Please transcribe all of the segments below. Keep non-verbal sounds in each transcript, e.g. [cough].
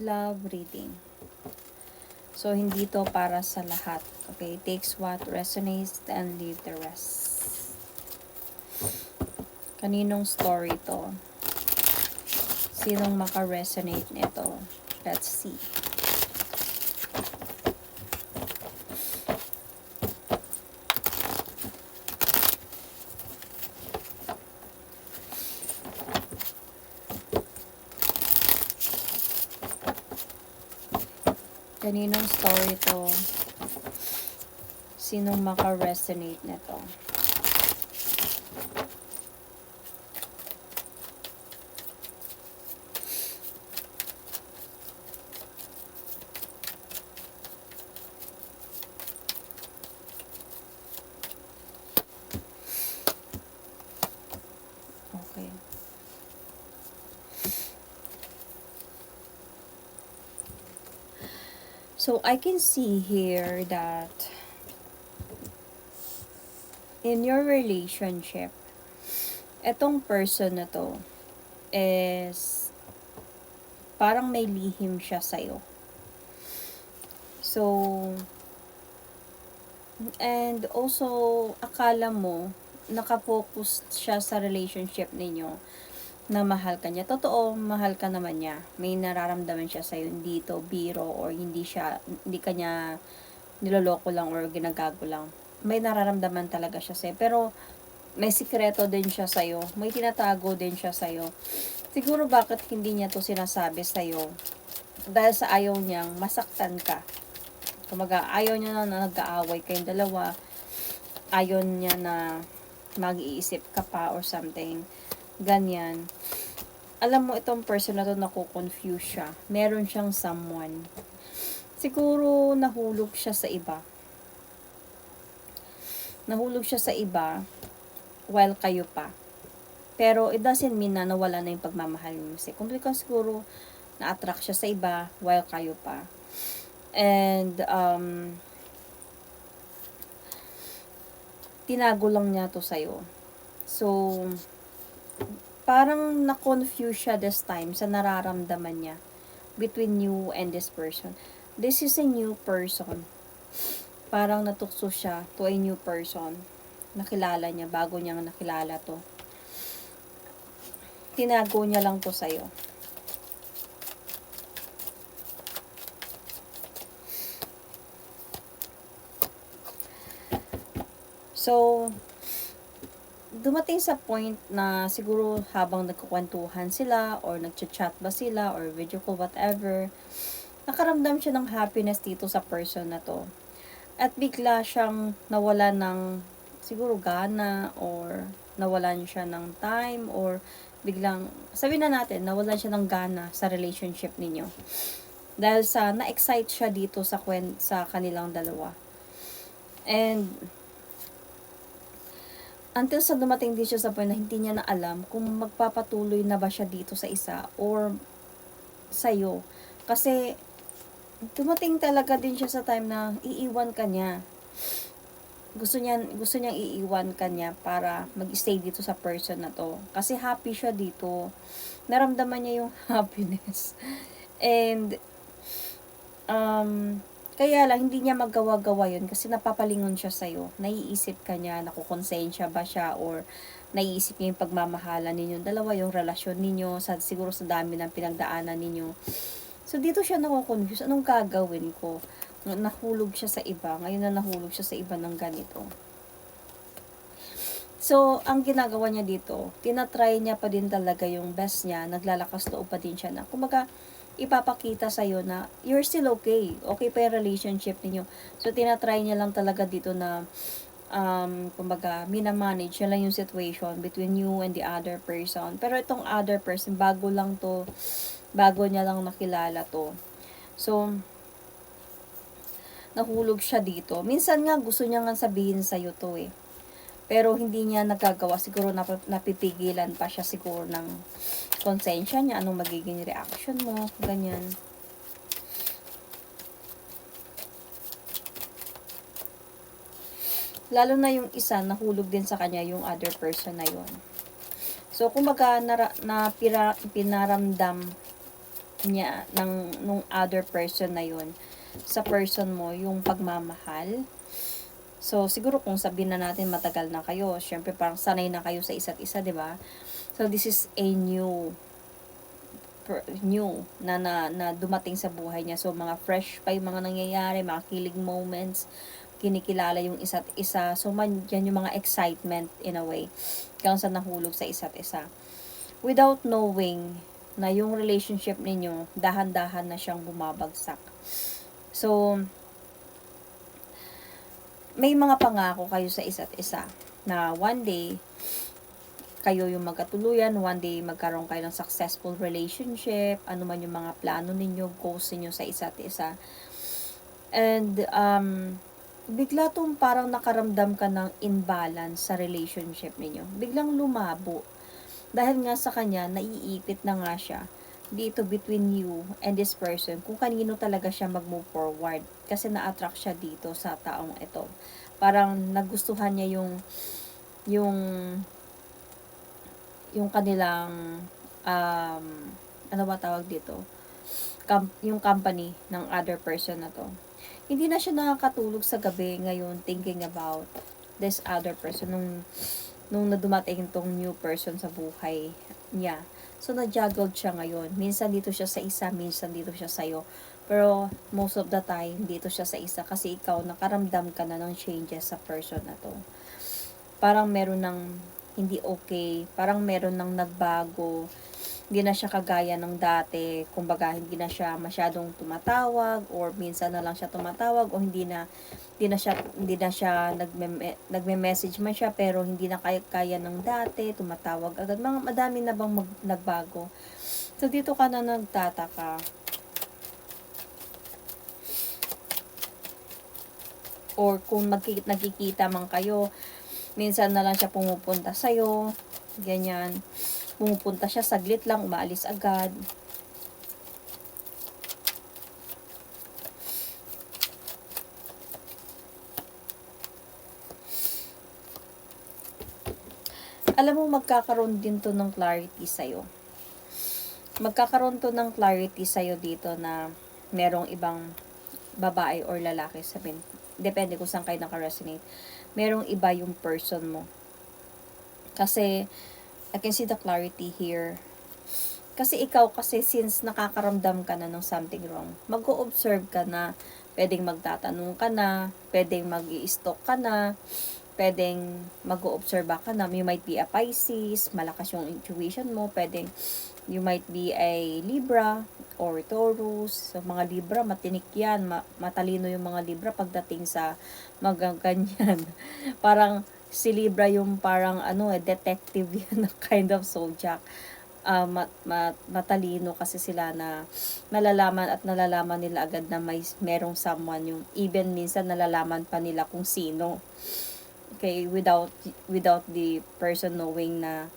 love reading. So, hindi to para sa lahat. Okay? Takes what resonates and leave the rest. Kaninong story to? Sinong maka-resonate nito? Let's see. Kaninong story to? Sinong maka-resonate nito? Okay. So I can see here that in your relationship, etong person na to is parang may lihim siya sa'yo. So, and also, akala mo, nakafocus siya sa relationship ninyo na mahal ka niya. Totoo, mahal ka naman niya. May nararamdaman siya sa'yo, hindi to biro or hindi siya, hindi ka niya niloloko lang or ginagago lang. May nararamdaman talaga siya sa'yo. Pero, may sikreto din siya sa'yo. May tinatago din siya sa'yo. Siguro bakit hindi niya to sinasabi sa'yo? Dahil sa ayaw niyang masaktan ka. Kumaga, ayaw niya na, na nag-aaway kayong dalawa. Ayaw niya na mag-iisip ka pa or something. Ganyan. Alam mo, itong person na to nakukonfuse siya. Meron siyang someone. Siguro nahulog siya sa iba. Nahulog siya sa iba while kayo pa. Pero it doesn't mean na nawala na yung pagmamahal niyo. Kasi kung siguro na-attract siya sa iba while kayo pa. And um, tinago lang niya to sa'yo. So, parang na-confuse siya this time sa nararamdaman niya between you and this person. This is a new person. Parang natukso siya to a new person. Nakilala niya, bago niyang nakilala to. Tinago niya lang to sa'yo. So, dumating sa point na siguro habang nagkukwentuhan sila or nagchat-chat ba sila or video call whatever, nakaramdam siya ng happiness dito sa person na to. At bigla siyang nawala ng siguro gana or nawalan siya ng time or biglang, sabi na natin, nawalan siya ng gana sa relationship ninyo. Dahil sa na-excite siya dito sa, kwen, sa kanilang dalawa. And, until sa dumating din siya sa point na hindi niya na alam kung magpapatuloy na ba siya dito sa isa or sa'yo. Kasi, dumating talaga din siya sa time na iiwan ka niya. Gusto niya, gusto niyang iiwan ka niya para mag-stay dito sa person na to. Kasi happy siya dito. Naramdaman niya yung [laughs] happiness. And, um, kaya lang, hindi niya magawa-gawa yun kasi napapalingon siya sa'yo. Naiisip ka niya, nakukonsensya ba siya, or naiisip niya yung pagmamahalan ninyo. Dalawa yung relasyon ninyo, sa, siguro sa dami ng pinagdaanan ninyo. So, dito siya nakukonfuse. Anong gagawin ko? Nahulog siya sa iba. Ngayon na nahulog siya sa iba ng ganito. So, ang ginagawa niya dito, tinatry niya pa din talaga yung best niya, naglalakas loob pa din siya na, kumaga, ipapakita sa'yo na you're still okay. Okay pa yung relationship ninyo. So, tinatry niya lang talaga dito na, um, kumbaga, minamanage niya lang yung situation between you and the other person. Pero itong other person, bago lang to, bago niya lang nakilala to. So, nahulog siya dito. Minsan nga, gusto niya nga sabihin sa'yo to eh. Pero hindi niya nagagawa. Siguro nap- napipigilan pa siya siguro ng konsensya niya. Anong magiging reaction mo. Ganyan. Lalo na yung isa, nahulog din sa kanya yung other person na yun. So, kumbaga, na pinaramdam niya, ng, nung other person na yun, sa person mo, yung pagmamahal. So, siguro kung sabihin na natin matagal na kayo, syempre parang sanay na kayo sa isa't isa, di ba? So, this is a new new na, na, na dumating sa buhay niya. So, mga fresh pa yung mga nangyayari, mga kilig moments, kinikilala yung isa't isa. So, man, yan yung mga excitement in a way. Kung sa nahulog sa isa't isa. Without knowing na yung relationship ninyo, dahan-dahan na siyang bumabagsak. So, may mga pangako kayo sa isa't isa na one day, kayo yung magkatuluyan, one day magkaroon kayo ng successful relationship, ano man yung mga plano ninyo, goals ninyo sa isa't isa. And, um, bigla tong parang nakaramdam ka ng imbalance sa relationship ninyo. Biglang lumabo. Dahil nga sa kanya, naiipit na nga siya dito between you and this person kung kanino talaga siya mag-move forward. Kasi na-attract siya dito sa taong ito. Parang nagustuhan niya yung yung yung kanilang um, ano ba tawag dito? Com- yung company ng other person na to. Hindi na siya nakakatulog sa gabi ngayon thinking about this other person nung nung nadumating tong new person sa buhay niya. So, na-juggled siya ngayon. Minsan dito siya sa isa, minsan dito siya sa'yo. Pero, most of the time, dito siya sa isa kasi ikaw, nakaramdam ka na ng changes sa person na to. Parang meron ng hindi okay, parang meron ng nagbago, hindi na siya kagaya ng dati, kumbaga hindi na siya masyadong tumatawag or minsan na lang siya tumatawag o hindi na hindi na siya hindi na siya nagme nagme-message man siya pero hindi na kaya, kaya ng dati, tumatawag agad. Mga madami na bang mag, nagbago. So dito ka na nagtataka. Or kung magkikita, nagkikita man kayo, minsan na lang siya pumupunta sa'yo, ganyan. Pumupunta siya saglit lang, umaalis agad. Alam mo, magkakaroon din to ng clarity sa'yo. Magkakaroon to ng clarity sa'yo dito na merong ibang babae or lalaki sabihin. Depende kung saan kayo naka-resonate. Merong iba yung person mo. Kasi, I can see the clarity here. Kasi ikaw kasi since nakakaramdam ka na ng something wrong, mag-o-observe ka na, pwedeng magtatanong ka na, pwedeng mag stalk ka na, pwedeng mag-o-observe ka na. You might be a Pisces, malakas yung intuition mo, pwedeng you might be a Libra or Taurus. So, mga Libra, matinik yan. Ma- matalino yung mga Libra pagdating sa mga ganyan. [laughs] parang si Libra yung parang ano eh, detective [laughs] na kind of zodiac. Uh, mat, mat, matalino kasi sila na nalalaman at nalalaman nila agad na may merong someone yung even minsan nalalaman pa nila kung sino. Okay without without the person knowing na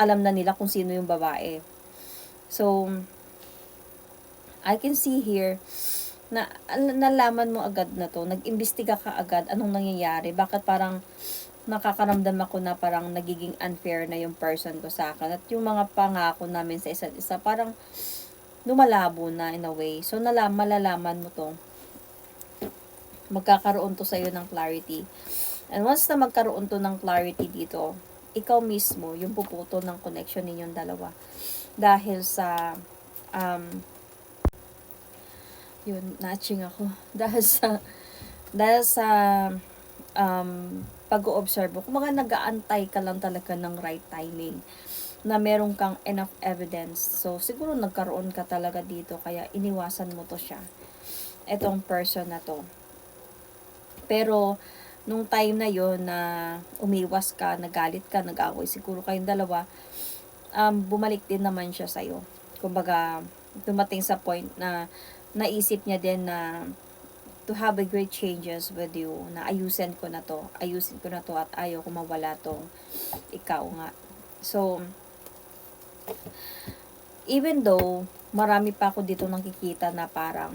alam na nila kung sino yung babae. So I can see here na nalaman mo agad na to. Nag-imbestiga ka agad anong nangyayari. Bakit parang nakakaramdam ako na parang nagiging unfair na yung person ko sa akin. At yung mga pangako namin sa isa't isa, parang lumalabo na in a way. So, nalam, malalaman mo to. Magkakaroon to sa'yo ng clarity. And once na magkaroon to ng clarity dito, ikaw mismo, yung puputo ng connection ninyong dalawa. Dahil sa, um, yun, natching ako. [laughs] Dahil sa, dahil sa, um, pag-o-observe mo. Kung mga nag-aantay ka lang talaga ng right timing na meron kang enough evidence. So, siguro nagkaroon ka talaga dito kaya iniwasan mo to siya. Etong person na to. Pero, nung time na yon na umiwas ka, nagalit ka, nag-away, siguro kayong dalawa, um, bumalik din naman siya sa'yo. Kumbaga, dumating sa point na naisip niya din na to have a great changes with you na ayusin ko na to ayusin ko na to at ayaw ko mawala tong ikaw nga. So even though marami pa ako dito nakikita na parang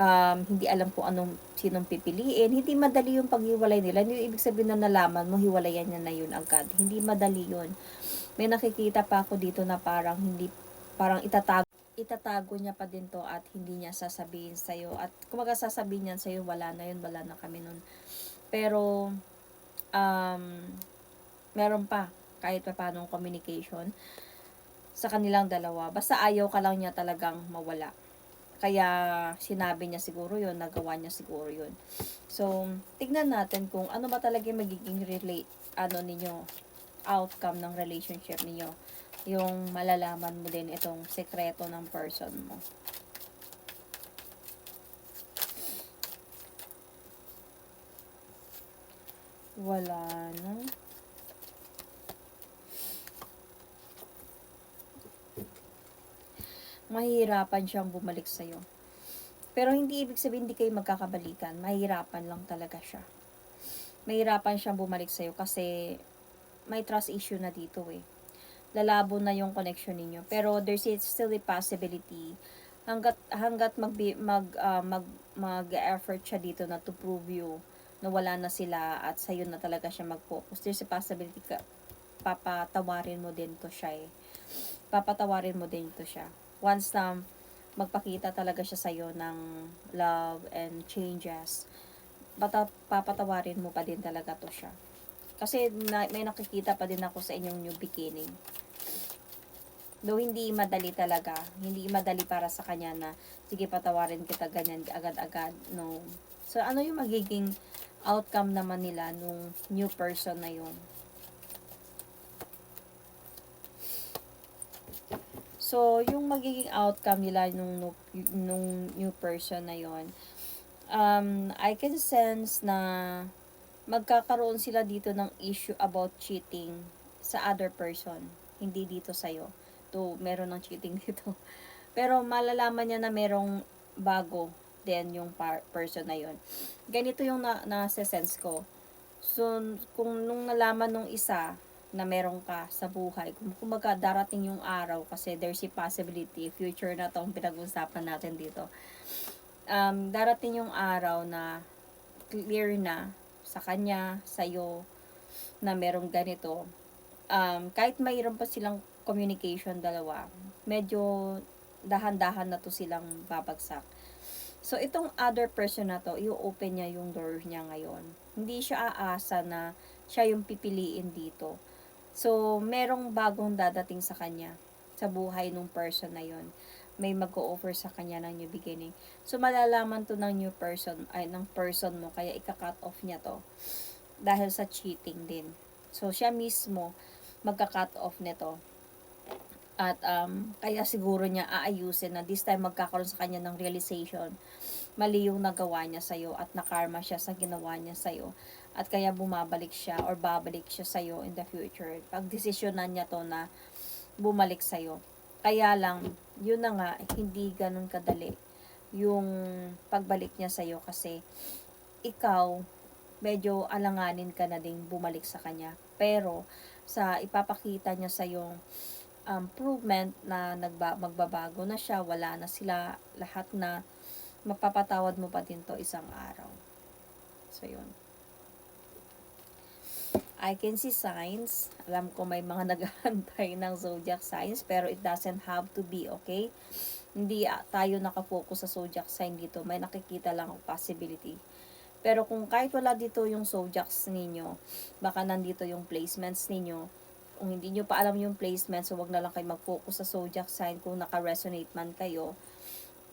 um, hindi alam kung anong sinong pipiliin hindi madali yung paghiwalay nila. Hindi ibig sabihin na nalaman mo hiwalayan niya na yun agad. Hindi madali yun. May nakikita pa ako dito na parang hindi parang itatago itatago niya pa din to at hindi niya sasabihin sa'yo. At kumaga sasabihin niya sa'yo, wala na yun, wala na kami nun. Pero, um, meron pa, kahit pa paano communication sa kanilang dalawa. Basta ayaw ka lang niya talagang mawala. Kaya sinabi niya siguro yun, nagawa niya siguro yun. So, tignan natin kung ano ba talaga magiging relate, ano ninyo, outcome ng relationship ninyo. Yung malalaman mo din itong sekreto ng person mo. Wala na. mahihirapan siyang bumalik sa'yo. Pero hindi ibig sabihin hindi kayo magkakabalikan. Mahirapan lang talaga siya. Mahirapan siyang bumalik sa'yo kasi may trust issue na dito eh. Lalabo na yung connection ninyo. Pero there's still a possibility hanggat hanggat mag mag uh, mag mag-effort siya dito na to prove you na wala na sila at sa'yo na talaga siya mag-focus. There's a possibility ka papatawarin mo din to siya eh. Papatawarin mo din to siya once na magpakita talaga siya sa'yo ng love and changes, bata, papatawarin mo pa din talaga to siya. Kasi na, may nakikita pa din ako sa inyong new beginning. Though hindi madali talaga, hindi madali para sa kanya na, sige patawarin kita ganyan agad-agad, no. So, ano yung magiging outcome naman nila nung new person na yun? So, yung magiging outcome nila nung, nung new person na yon um, I can sense na magkakaroon sila dito ng issue about cheating sa other person, hindi dito sa'yo. To, meron ng cheating [laughs] dito. Pero malalaman niya na merong bago din yung person na yon. Ganito yung na, nasa-sense ko. So, kung nung nalaman nung isa, na meron ka sa buhay. Kung kumaga darating yung araw kasi there's a possibility, future na tong pinag-usapan natin dito. Um, darating yung araw na clear na sa kanya, sa iyo na merong ganito. Um, kahit mayroon pa silang communication dalawa, medyo dahan-dahan na to silang babagsak. So, itong other person na to, i-open niya yung door niya ngayon. Hindi siya aasa na siya yung pipiliin dito So, merong bagong dadating sa kanya sa buhay ng person na yon may mag-o-offer sa kanya ng new beginning. So, malalaman to ng new person, ay, ng person mo, kaya ika-cut off niya to. Dahil sa cheating din. So, siya mismo, magka-cut off nito. At, um, kaya siguro niya aayusin na this time magkakaroon sa kanya ng realization. Mali yung nagawa niya sa'yo at nakarma siya sa ginawa niya sa'yo at kaya bumabalik siya or babalik siya sa iyo in the future. Pag desisyonan niya to na bumalik sa iyo. Kaya lang, yun na nga, hindi ganun kadali yung pagbalik niya sa iyo kasi ikaw, medyo alanganin ka na ding bumalik sa kanya. Pero, sa ipapakita niya sa yung um, improvement na nagba, magbabago na siya, wala na sila, lahat na mapapatawad mo pa din to isang araw. So, yun. I can see signs. Alam ko may mga [laughs] naghahantay ng zodiac signs, pero it doesn't have to be, okay? Hindi uh, tayo nakafocus sa zodiac sign dito. May nakikita lang ang possibility. Pero kung kahit wala dito yung zodiacs ninyo, baka nandito yung placements ninyo, kung hindi nyo pa alam yung placements, so wag na lang kayo mag-focus sa zodiac sign. Kung naka-resonate man kayo,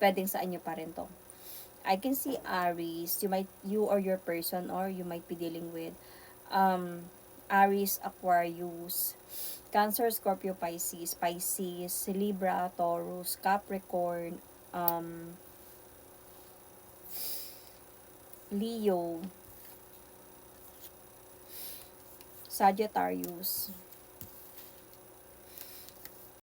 pwedeng sa inyo pa rin to. I can see Aries, you might, you or your person or you might be dealing with um, Aries, Aquarius, Cancer, Scorpio, Pisces, Pisces, Libra, Taurus, Capricorn, um, Leo, Sagittarius,